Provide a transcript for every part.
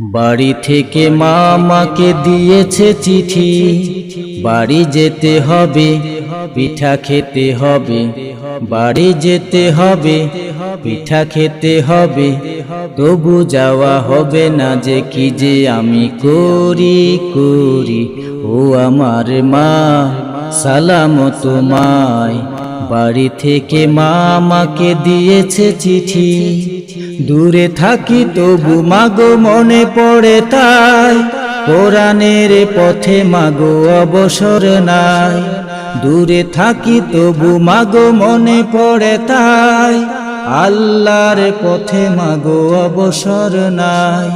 বাড়ি থেকে মা আমাকে দিয়েছে চিঠি। বাড়ি যেতে হবে, পিঠা খেতে হবে। বাড়ি যেতে হবে, পিঠা খেতে হবে। তবু যাওয়া হবে না যে কি যে আমি করি করি। ও আমার মা। সালাম তোমায়। বাড়ি থেকে মা আমাকে দিয়েছে চিঠি। দূরে থাকি তবু মাগো মনে পড়ে তাই। কোরআনের পথে মাগো অবসর নাই। দূরে থাকি তবু মাগো মনে পড়ে তাই। আল্লাহর পথে মাগো অবসর নাই।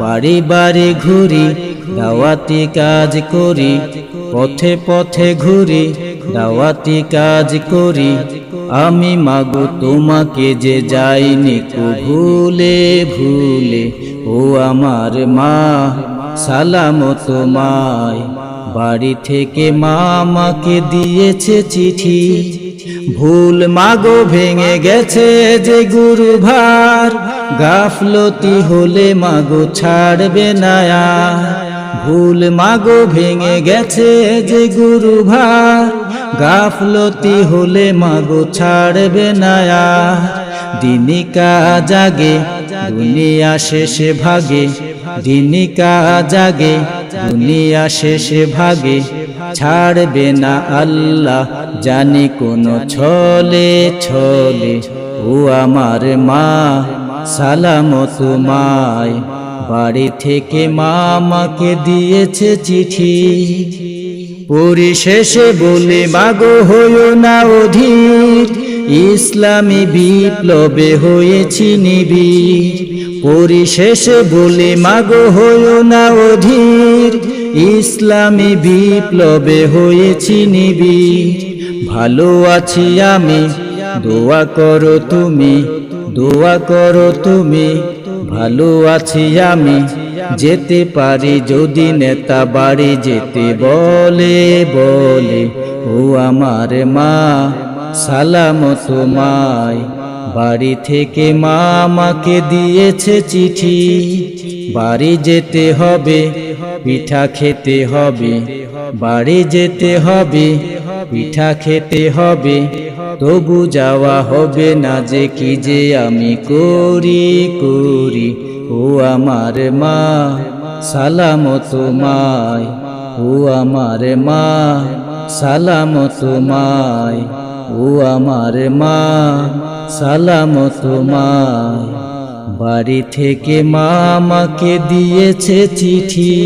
বাড়ি বাড়ি ঘুরি দাওয়াতি কাজ করি, পথে পথে ঘুরি, দাওয়াতি কাজ করি। আমি মাগো তোমাকে যে যাইনি কো ভুলে ভুলে ও আমার মা সালাম তোমায় বাড়ি থেকে মা আমাকে দিয়েছে চিঠি, ভুল মাগো ভেঙে গেছে যে গুরু ভার গাফলতি হলে মাগো ছাড়বে না। ভুল মাগো ভেঙে গেছে যে গুরু ভার। গাফলতি হলে মাগো ছাড়বে না আর। দিনিকা জাগে, দুনিয়া শেষে ভাগে। দিনিকা জাগে, দুনিয়া শেষে ভাগে। ছাড়বে না আল্লাহ, জানি কোন ছলে ছলে। ও আমার মা সালাম তোমায় বাড়ি থেকে মা আমাকে দিয়েছে চিঠি। পরিশেষে বলে, মাগো, হইও না অধীর। ইসলামী বিপ্লবে হয়েছি নিবিড়। পরিশেষে বলে, মাগো, হইও না অধীর। ইসলামী বিপ্লবে হয়েছি নিবিড়। ভালো আছি আমি, দোয়া করো তুমি, দোয়া করো তুমি। ভালো আছি আমি, যেতে পারি যদি নেতা বাড়ি যেতে বলে বলে, ও আমার মা সালাম তোমায় বাড়ি থেকে মা আমাকে দিয়েছে চিঠি, বাড়ি যেতে হবে, পিঠা খেতে হবে, বাড়ি যেতে হবে, পিঠা খেতে হবে। তবু যাওয়া হবে না যে কি যে আমি করি করি। ও আমার মা সালাম তোমায় ও আমার মা সালাম তোমায় ও আমার মা সালাম তোমায় বাড়ি থেকে মা আমাকে দিয়েছে চিঠি।